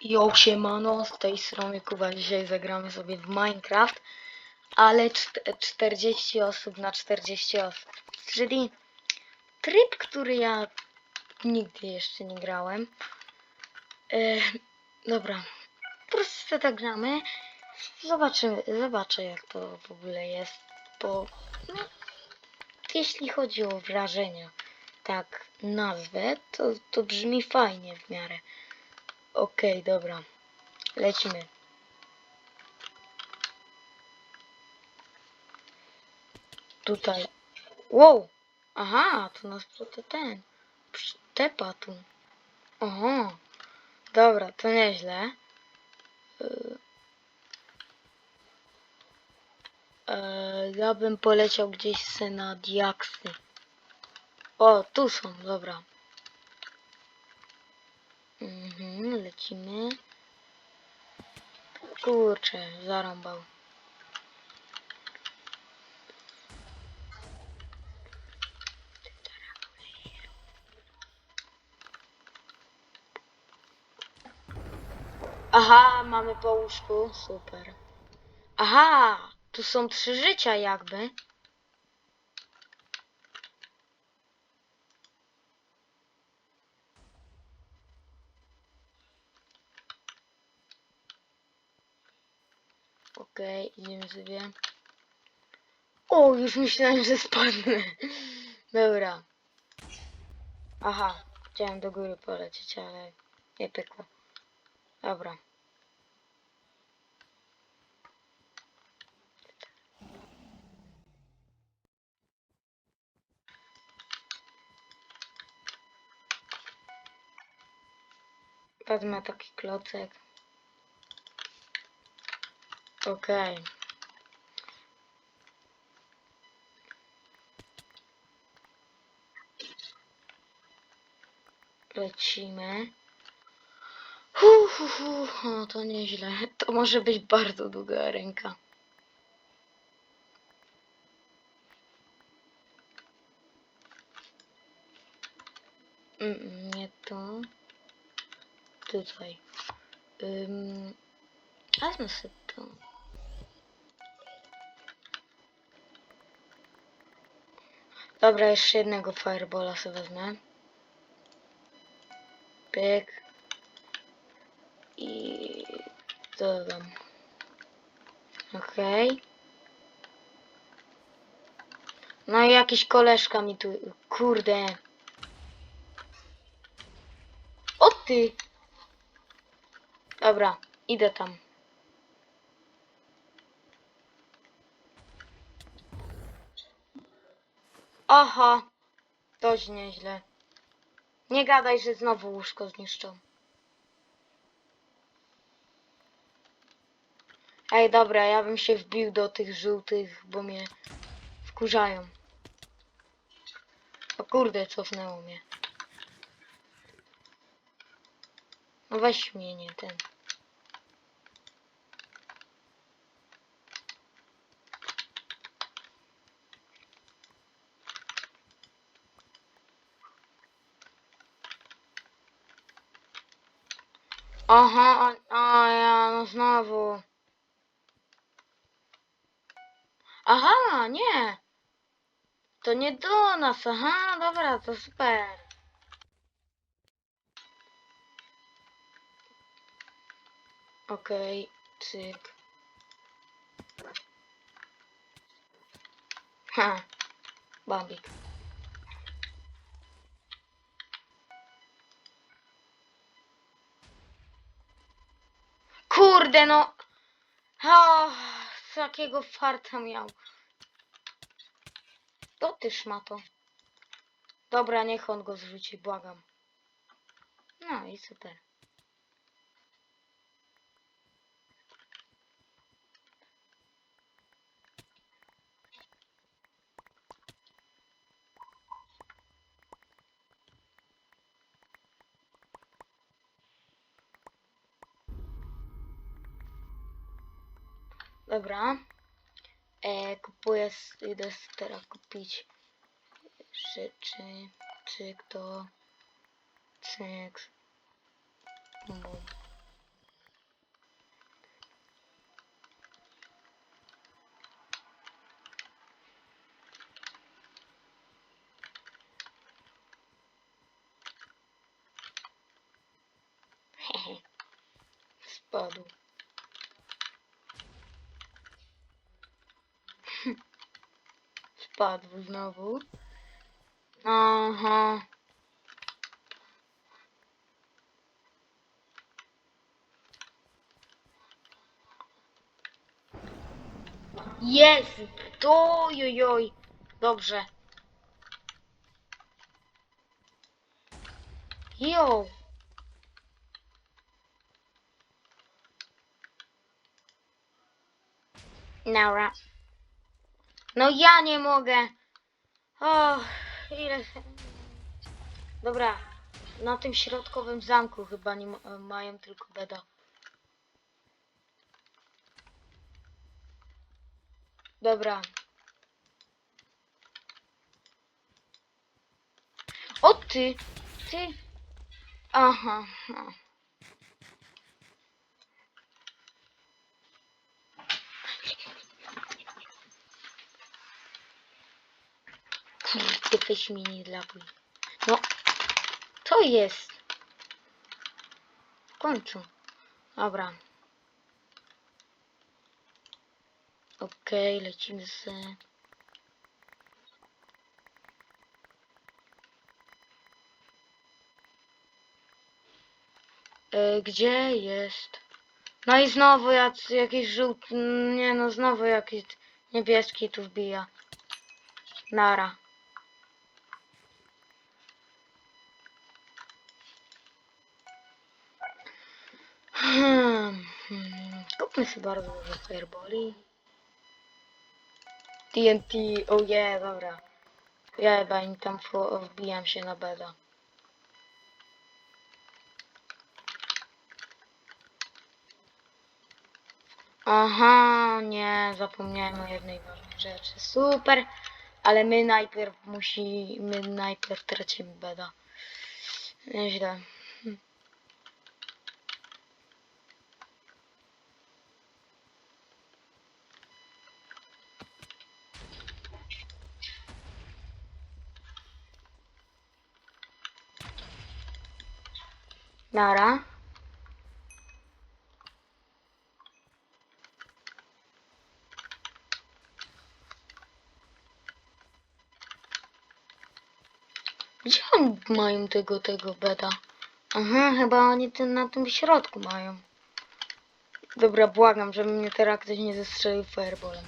Jo, siemano, z tej strony Kuba. Dzisiaj zagramy sobie w Minecraft, ale czt- 40 osób na 40 osób. Czyli tryb, który ja nigdy jeszcze nie grałem. E, dobra, po prostu sobie tak gramy. Zobaczymy, zobaczę jak to w ogóle jest, bo no, jeśli chodzi o wrażenia, tak nazwę, to, to brzmi fajnie w miarę. Okej, dobra. Lecimy. Tutaj. Wow! Aha, to nas to ten. Tepa tu. Oho. Dobra, to nieźle. Y- E, ja bym poleciał gdzieś se na diaksy. O, tu są, dobra. Mhm, lecimy. Kurczę, zarąbał. Aha, mamy po łóżku, super. Aha, tu są trzy życia jakby. Okej, idziemy sobie. O, już myślałem, że spadnę. Dobra. Aha, chciałem do góry polecieć, ale nie pykło. Dobra. Wezmę taki klocek. Okej. Lecimy. Hu, hu, hu. O, to nieźle. To może być bardzo długa ręka. Mm, nie to. Tutaj. Ym, wezmę sobie to. Dobra, jeszcze jednego firebola sobie wezmę. Pyk. I dodam. Okej. No i jakiś koleżka mi tu... Kurde. O ty! Dobra, idę tam. Aha, dość nieźle. Nie gadaj, że znowu łóżko zniszczą. Ej, dobra, ja bym się wbił do tych żółtych, bo mnie wkurzają. O kurde, cofnęło mnie. No weź mnie, nie ten. Aha, a, a ja, no znowu. Aha, nie. To nie do nas, aha, dobra, to super. Okej, cyk. Ha, Bambik. Kurde, no. O, z jakiego farta miał. To ty szmato. Dobra, niech on go zrzuci, błagam. No i super. Dobra. E, kupuję, idę teraz kupić rzeczy. Cyk to. Cyk. Bum. Spadł. Spadł znowu. Aha. Jest! Ojojoj! Dobrze. Jo! Naura. No ja nie mogę. O, ile... Dobra. Na tym środkowym zamku chyba nie ma, mają tylko beda. Dobra. O ty! Ty! Aha. no. Kurde, weź mi nie. No. To jest. W końcu. Dobra. Okej, lecimy z... E, gdzie jest? No i znowu jac, jakiś żółty, nie no, znowu jakiś niebieski tu wbija. Nara. Hmm, hmm. Sobie bardzo dużo fireboli. TNT, oh yeah, dobra. Ja chyba im tam wbijam się na beda. Aha, nie, zapomniałem o jednej ważnej rzeczy. Super, ale my najpierw musi, my najpierw tracimy beda. Nieźle. Nara. Gdzie oni mają tego, tego beda? Aha, chyba oni ten na tym środku mają. Dobra, błagam, żeby mnie teraz ktoś nie zestrzelił fireballem.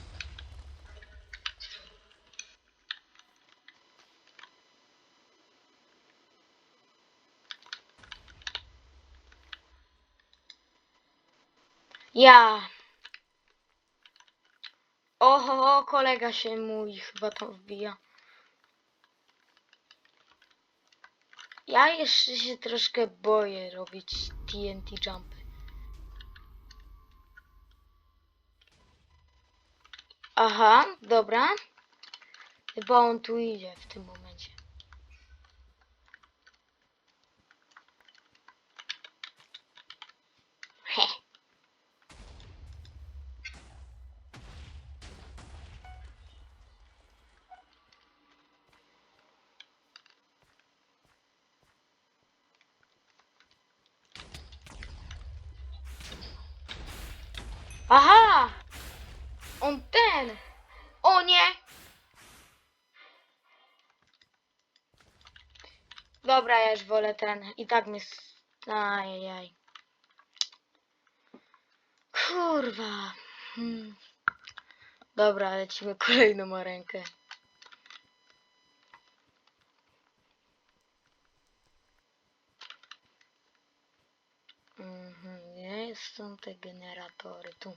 Ja. Oho, kolega się mój chyba tam wbija. Ja jeszcze się troszkę boję robić TNT jumpy. Aha, dobra. Chyba on tu idzie w tym momencie. Aha! On ten! O nie! Dobra, ja już wolę ten. I tak mnie... Ajajaj. Kurwa. Hmm. Dobra, lecimy kolejną rękę. Mhm, nie są te generatory tu.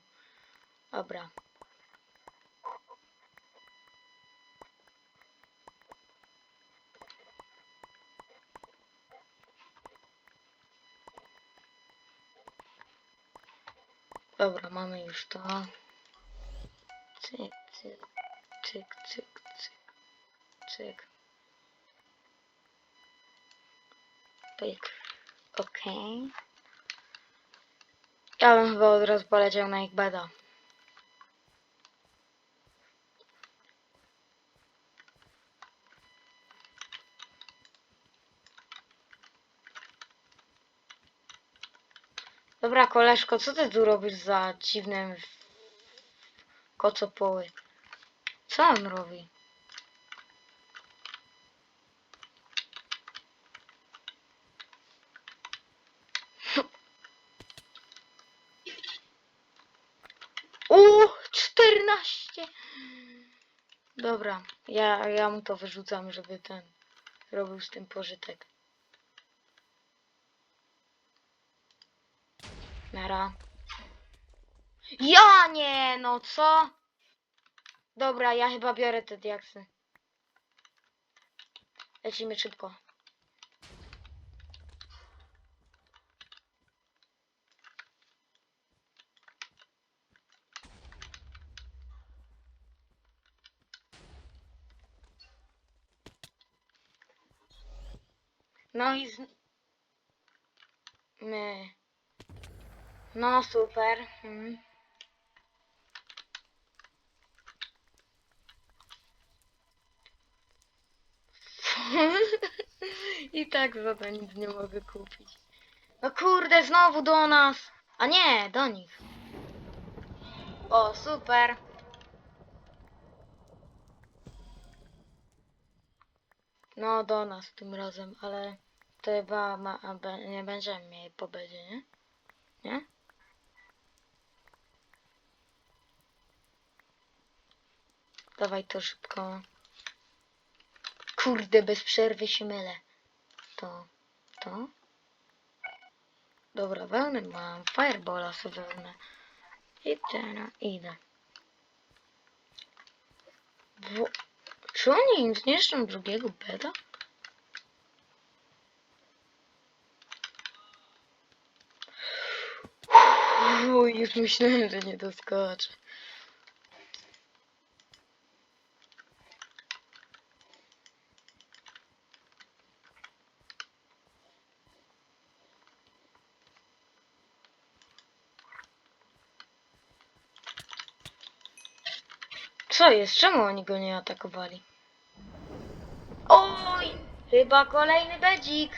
Dobra. Dobra, mamy już to. Cyk, cyk, cyk, cyk, cyk, cyk. Pyk. Okej. Ja bym chyba od razu poleciał na ich beda. Dobra, koleżko, co ty tu robisz za dziwne kocopoły? Co on robi? Uuu, 14! Dobra, ja, ja mu to wyrzucam, żeby ten robił z tym pożytek. Nara. Ja nie, no co? Dobra, ja chyba biorę te diaksy. Lecimy szybko. No i z... My. No super. Mhm. I tak to nic nie mogę kupić. No kurde, znowu do nas. A nie, do nich. O, super. No, do nas tym razem, ale to chyba ma, nie będziemy mieli po bedzie, nie? Nie? Dawaj to szybko. Kurde, bez przerwy się mylę. To, to. Dobra, wełny mam. Firebola sobie wełnę. I teraz idę. Wo Czy oni im zniszczą drugiego beda? Uj, już myślałem, że nie doskoczę. Co jest? Czemu oni go nie atakowali? Chyba kolejny bedzik.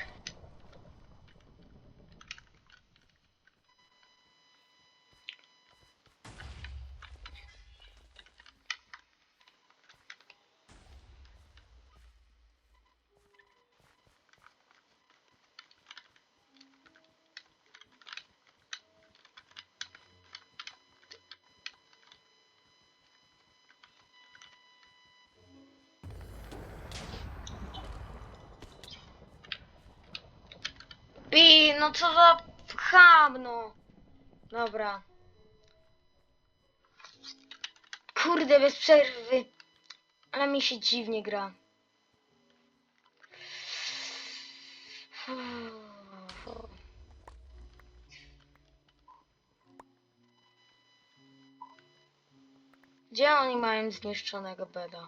Pi, no co za cham, no. Dobra. Kurde, bez przerwy. Ale mi się dziwnie gra. Gdzie oni mają zniszczonego beda?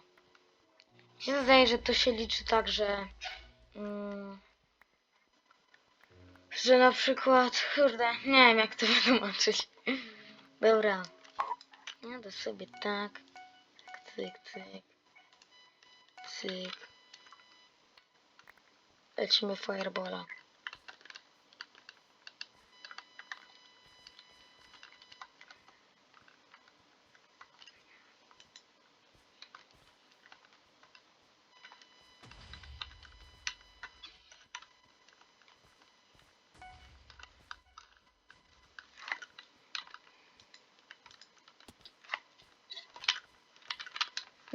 Mi się zdaje, że to się liczy tak, że... Mm, że na przykład, kurde, nie wiem jak to wytłumaczyć. Dobra. Jadę sobie tak. Cyk, cyk. Cyk. Lecimy firebola.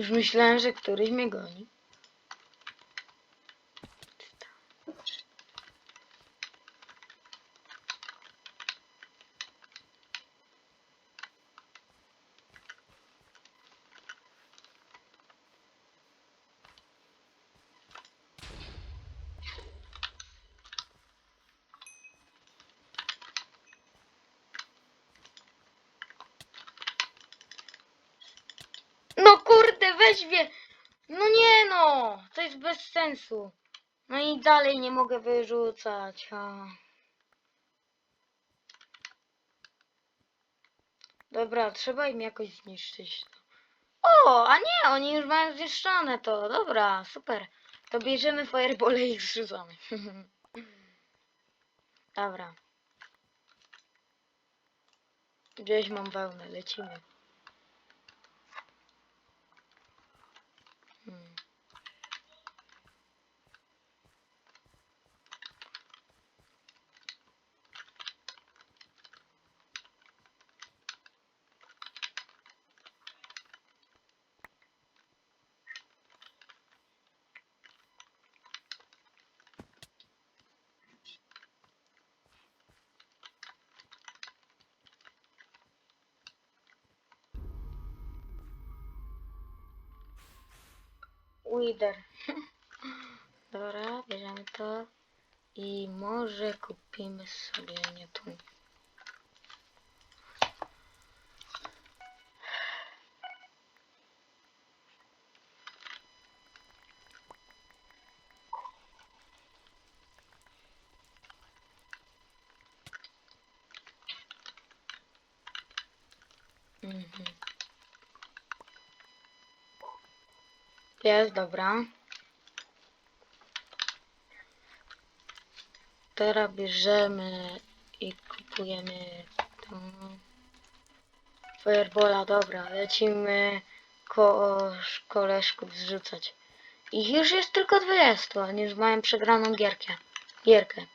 Już myślałem, że któryś mnie goni. No kurde, weź wie. No nie no, to jest bez sensu. No i dalej nie mogę wyrzucać. A. Dobra, trzeba im jakoś zniszczyć. O, a nie, oni już mają zniszczone to. Dobra, super. To bierzemy firebole i ich zrzucamy. Dobra. Gdzieś mam wełnę, lecimy. Hmm. Wider. Dobra, bierzemy to. I może kupimy sobie nie tu. Mhm. Jest, dobra. Teraz bierzemy i kupujemy tą Firebola, dobra, lecimy ko koleżków zrzucać. Ich już jest tylko 20, oni już mają przegraną gierkę. Gierkę.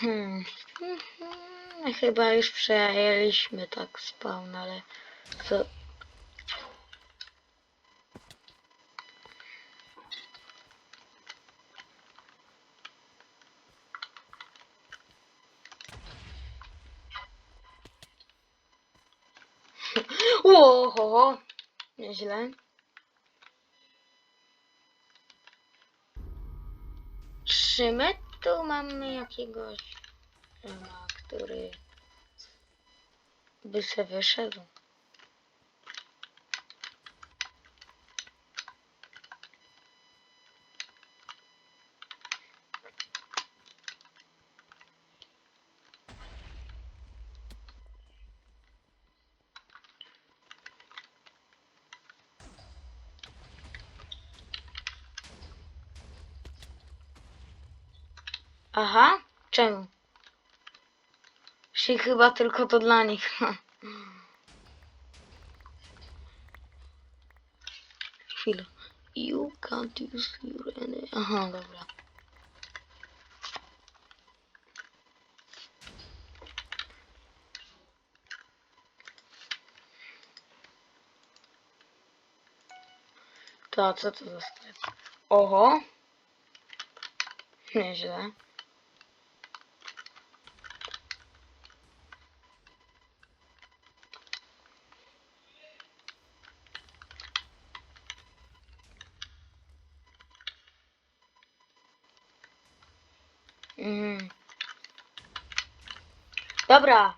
Hmm. Mhm. Chyba już przejęliśmy tak spawn, ale co? Łoho, nieźle. Czy tu mamy jakiegoś Ema, który by se wyszedł? Aha, czemu? Chyba tylko to dla nich. Chwilę. You can't use your any... Aha, dobra. To co to za sklep? Oho. Nieźle. Mhm. Dobra.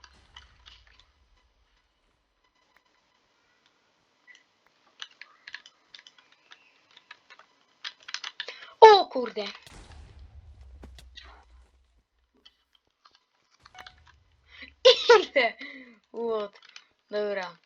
O kurde. Ile? What? Dobra.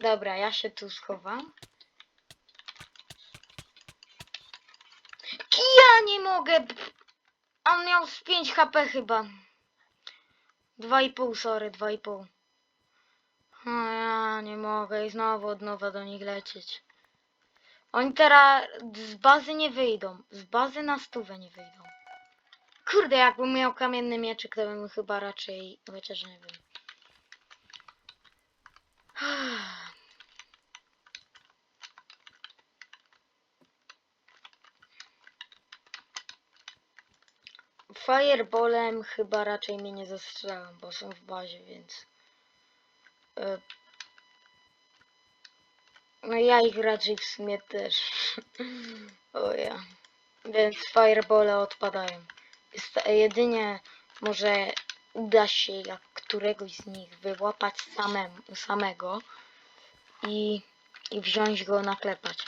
Dobra, ja się tu schowam. Ja nie mogę. On miał z 5 HP chyba. 2,5, sorry, 2,5. O, ja nie mogę i znowu od nowa do nich lecieć. Oni teraz z bazy nie wyjdą. Z bazy na stówę nie wyjdą. Kurde, jakbym miał kamienny mieczyk, to bym chyba raczej... Chociaż nie wiem. Fireballem chyba raczej mnie nie zastrzelą, bo są w bazie, więc... e, No ja ich raczej w sumie też. O ja. Więc firebole odpadają. Jest, jedynie może uda się jak któregoś z nich wyłapać samemu, samego i, i wziąć go naklepać.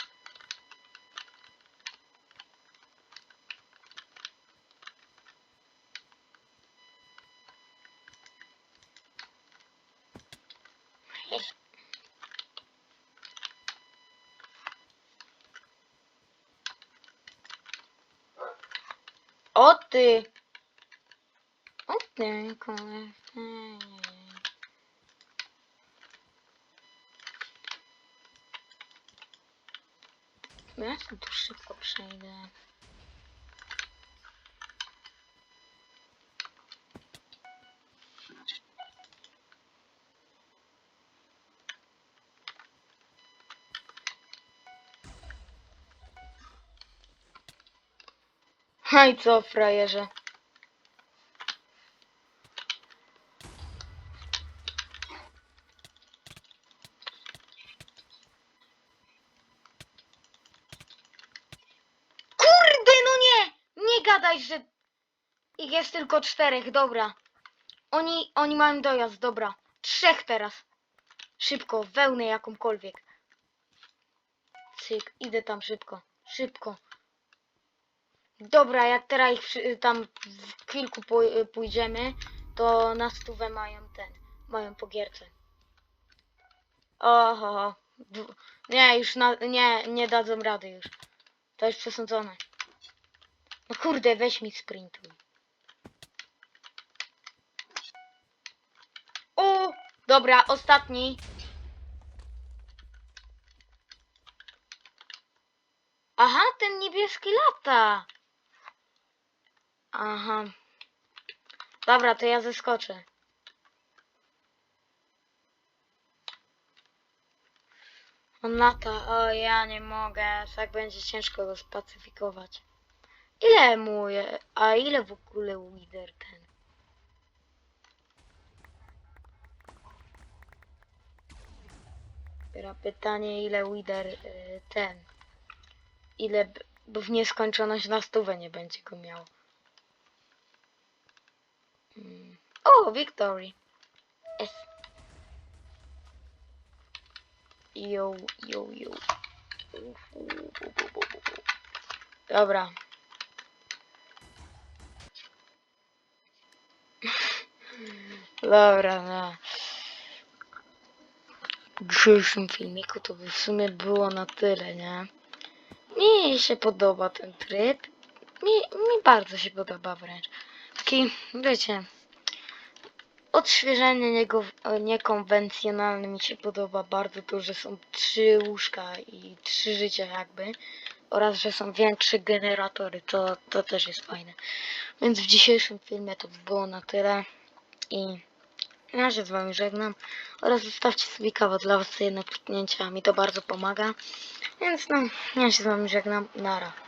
O ty! O ty, kolego. Ja sobie Haj co, frajerze. Kurde, no nie! Nie gadaj, że ich jest tylko czterech, dobra. Oni, oni mają dojazd, dobra. Trzech teraz. Szybko, wełnę jakąkolwiek. Cyk, idę tam szybko. Szybko. Dobra, jak teraz ich tam w kilku pój- pójdziemy, to na stówę mają ten, mają po gierce. Oho, nie, już na, nie, nie dadzą rady już. To jest przesądzone. No kurde, weź mi sprintuj. O, dobra, ostatni. Aha, ten niebieski lata. Aha. Dobra, to ja zeskoczę. On lata. O, ja nie mogę. Tak będzie ciężko go spacyfikować. Ile mu je, A ile w ogóle Wither ten? Teraz pytanie, ile Wither y, ten? Ile, bo w nieskończoność na stówę nie będzie go miał. O, Victory. S. Yo, yo, yo. Dobra. Dobra, no. W dzisiejszym filmiku to by w sumie było na tyle, nie? Mi się podoba ten tryb. Mi, mi bardzo się podoba wręcz. Taki, wiecie, odświeżenie niego, niekonwencjonalne mi się podoba bardzo to, że są trzy łóżka i trzy życia jakby oraz, że są większe generatory, to, to też jest fajne. Więc w dzisiejszym filmie to by było na tyle i ja się z wami żegnam oraz zostawcie sobie kawa dla was jedno kliknięcia, mi to bardzo pomaga. Więc no, ja się z wami żegnam, nara.